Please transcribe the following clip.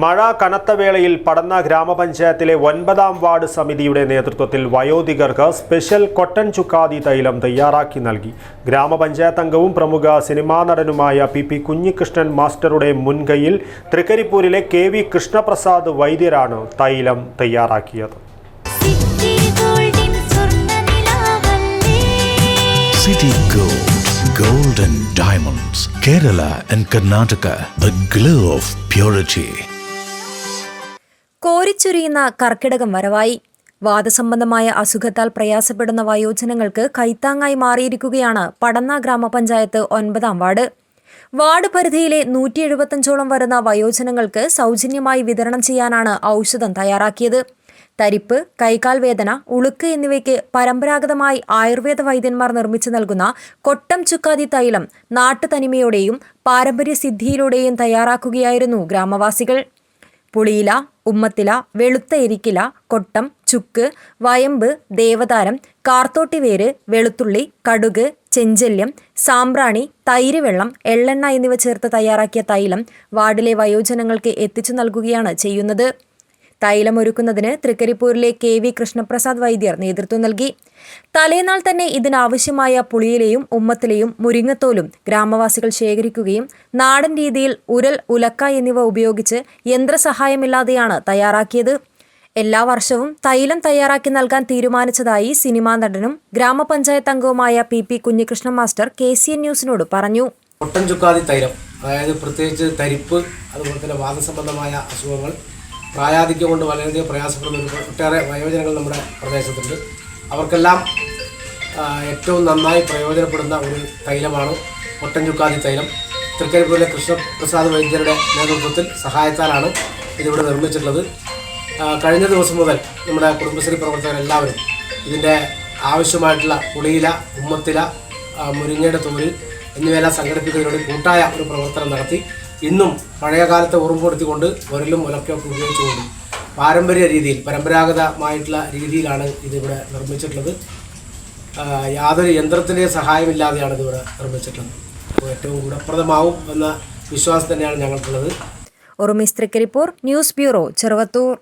മഴ കനത്ത വേളയിൽ പടന്ന ഗ്രാമപഞ്ചായത്തിലെ ഒൻപതാം വാർഡ് സമിതിയുടെ നേതൃത്വത്തിൽ വയോധികർക്ക് സ്പെഷ്യൽ കൊട്ടൻ ചുക്കാതി തൈലം തയ്യാറാക്കി നൽകി. ഗ്രാമപഞ്ചായത്ത് അംഗവും പ്രമുഖ സിനിമാ നടനുമായ പി പി കുഞ്ഞികൃഷ്ണൻ മാസ്റ്ററുടെ മുൻകൈയിൽ തൃക്കരിപ്പൂരിലെ കെ വി കൃഷ്ണപ്രസാദ് വൈദ്യരാണ് തൈലം തയ്യാറാക്കിയത്. City Gold and Diamonds, Kerala and Karnataka, the glow of purity. കോരിച്ചൊരിയുന്ന കർക്കിടകം വരവായി. വാദസംബന്ധമായ അസുഖത്താൽ പ്രയാസപ്പെടുന്ന വയോജനങ്ങൾക്ക് കൈത്താങ്ങായി മാറിയിരിക്കുകയാണ് പടന്ന ഗ്രാമപഞ്ചായത്ത് ഒൻപതാം വാർഡ്. വാർഡ് പരിധിയിലെ നൂറ്റി എഴുപത്തഞ്ചോളം വരുന്ന വയോജനങ്ങൾക്ക് സൗജന്യമായി വിതരണം ചെയ്യാനാണ് ഔഷധം തയ്യാറാക്കിയത്. തരിപ്പ് കൈകാൽ വേദന ഉളുക്ക് എന്നിവയ്ക്ക് പരമ്പരാഗതമായി ആയുർവേദ വൈദ്യന്മാർ നിർമ്മിച്ചു നൽകുന്ന കൊട്ടം ചുക്കാതി തൈലം നാട്ടുതനിമയോടെയും പാരമ്പര്യ സിദ്ധിയിലൂടെയും തയ്യാറാക്കുകയായിരുന്നു ഗ്രാമവാസികൾ. പുളിയില ഉമ്മത്തില വെളുത്ത എരിക്കില കൊട്ടം ചുക്ക് വയമ്പ് ദേവതാരം കാർത്തോട്ടിവേര് വെളുത്തുള്ളി കടുക് ചെഞ്ചല്യം സാമ്പ്രാണി തൈര് വെള്ളം എള്ളെണ്ണ എന്നിവ ചേർത്ത് തയ്യാറാക്കിയ തൈലം വാർഡിലെ വയോജനങ്ങൾക്ക് എത്തിച്ചു നൽകുകയാണ് ചെയ്യുന്നത്. തൈലം ഒരുക്കുന്നതിന് തൃക്കരിപ്പൂരിലെ കെ വി കൃഷ്ണപ്രസാദ് വൈദ്യർ നേതൃത്വം നൽകി. തലേനാൾ തന്നെ ഇതിനാവശ്യമായ പുളിയിലെയും ഉമ്മത്തിലെയും മുരിങ്ങത്തോലും ഗ്രാമവാസികൾ ശേഖരിക്കുകയും നാടൻ രീതിയിൽ ഉരൽ ഉലക്ക എന്നിവ ഉപയോഗിച്ച് യന്ത്രസഹായമില്ലാതെയാണ് തയ്യാറാക്കിയത്. എല്ലാ വർഷവും തൈലം തയ്യാറാക്കി നൽകാൻ തീരുമാനിച്ചതായി സിനിമാ നടനും ഗ്രാമപഞ്ചായത്ത് അംഗവുമായ P P Kunhikrishnan master K C N ന്യൂസിനോട് പറഞ്ഞു. കൊട്ടൻ ചുക്കാതി തൈലം അതായത് പ്രത്യേകിച്ച് തരിപ്പ് അതുപോലെ തന്നെ വാദസംബന്ധമായ അസുഖങ്ങൾ പ്രായാധിക്യം കൊണ്ട് വളരെയധികം പ്രയാസപ്പെടുന്ന ഒരു ഒട്ടേറെ വയോജനങ്ങൾ നമ്മുടെ പ്രദേശത്തുണ്ട്. അവർക്കെല്ലാം ഏറ്റവും നന്നായി പ്രയോജനപ്പെടുന്ന ഒരു തൈലമാണ് ഒട്ടഞ്ചുക്കാതി തൈലം. തൃക്കരിപ്പൂരിലെ കൃഷ്ണപ്രസാദ് വൈദ്യരുടെ നേതൃത്വത്തിൽ സഹായത്താലാണ് ഇതിവിടെ നിർമ്മിച്ചിട്ടുള്ളത്. കഴിഞ്ഞ ദിവസം മുതൽ നമ്മുടെ കുടുംബശ്രീ പ്രവർത്തകരെല്ലാവരും ഇതിന്റെ ആവശ്യമായിട്ടുള്ള പുളിയില ഉമ്മത്തില മുരിങ്ങയുടെ തോലിൽ എന്നിവയെല്ലാം സംഘടിപ്പിക്കുന്നതിനോട് കൂട്ടായ ഒരു പ്രവർത്തനം നടത്തി. ഇന്നും പഴയ കാലത്തെ ഉറുമ്പെടുത്തിക്കൊണ്ട് വിരലും ഉലക്കൊക്കെ ഉപയോഗിച്ചുകൊണ്ട് പാരമ്പര്യ രീതിയിൽ പരമ്പരാഗതമായിട്ടുള്ള രീതിയിലാണ് ഇതിവിടെ നിർമ്മിച്ചിട്ടുള്ളത്. യാതൊരു യന്ത്രത്തിന്റെയും സഹായമില്ലാതെയാണ് ഇതിവിടെ നിർമ്മിച്ചിട്ടുള്ളത്. അപ്പോൾ ഏറ്റവും ഗുണപ്രദമാവും എന്ന വിശ്വാസം തന്നെയാണ് ഞങ്ങൾക്കുള്ളത്. ഉറുമിസ് റിപ്പോർട്ട് ന്യൂസ് ബ്യൂറോ ചെറുവത്തൂർ.